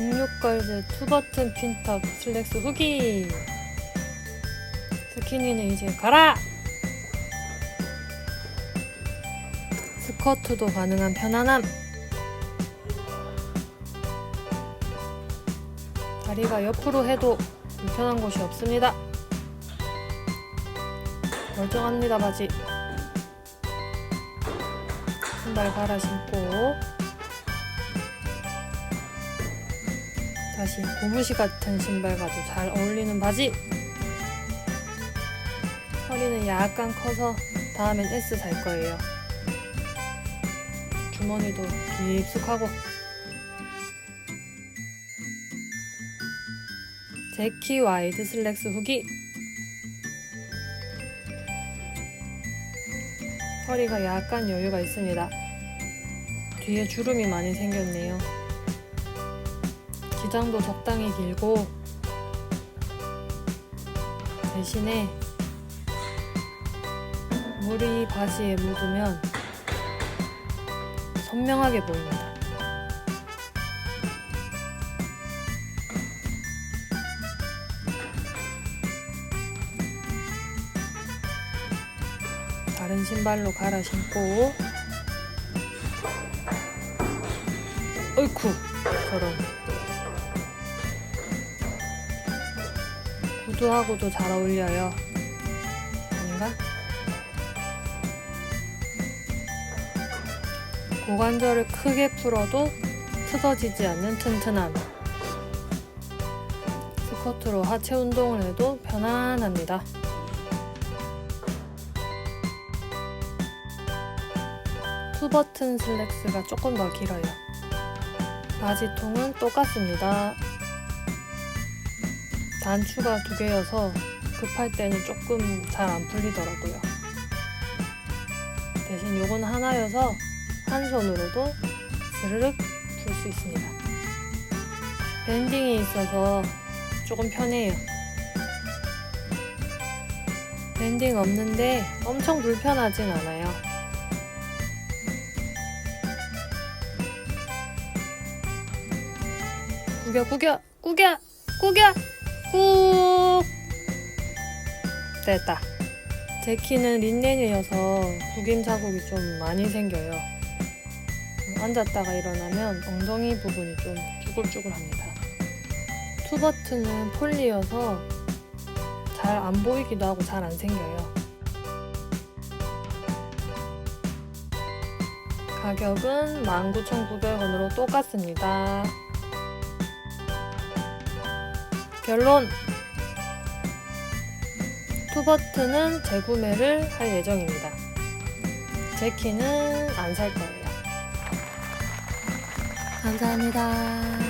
16걸즈 투버튼 핀탑 슬랙스 후기. 스키니는 이제 가라! 스커트도 가능한 편안함. 다리가 옆으로 해도 불편한 곳이 없습니다. 멀쩡합니다 바지. 신발 갈아 신고 다시 고무시 같은 신발과도 잘 어울리는 바지. 허리는 약간 커서 다음엔 S 살 거예요. 주머니도 깊숙하고. 제키 와이드 슬랙스 후기. 허리가 약간 여유가 있습니다. 뒤에 주름이 많이 생겼네요 기장도 적당히 길고 대신에 물이 바지에 묻으면 선명하게 보입니다. 다른 신발로 갈아 신고 어이쿠 저런 구두하고도 잘 어울려요. 아닌가? 고관절을 크게 풀어도 틀어지지 않는 튼튼함. 스쿼트로 하체 운동을 해도 편안합니다. 투버튼 슬랙스가 조금 더 길어요. 바지통은 똑같습니다 단추가 두 개여서 급할 때는 조금 잘 안 풀리더라고요. 대신 요건 하나여서 한 손으로도 스르륵 풀 수 있습니다. 밴딩이 있어서 조금 편해요. 밴딩 없는데 엄청 불편하진 않아요. 구겨 구겨 구겨 구겨 꾹 됐다. 제 키는 린넨이어서 구김 자국이 좀 많이 생겨요. 앉았다가 일어나면 엉덩이 부분이 좀 쭈글쭈글합니다. 투버튼은 폴리여서 잘 안 보이기도 하고 잘 안 생겨요. 가격은 19,900원으로 똑같습니다 결론 투버튼은 재구매를 할 예정입니다. 제 키는 안 살 거예요. 감사합니다.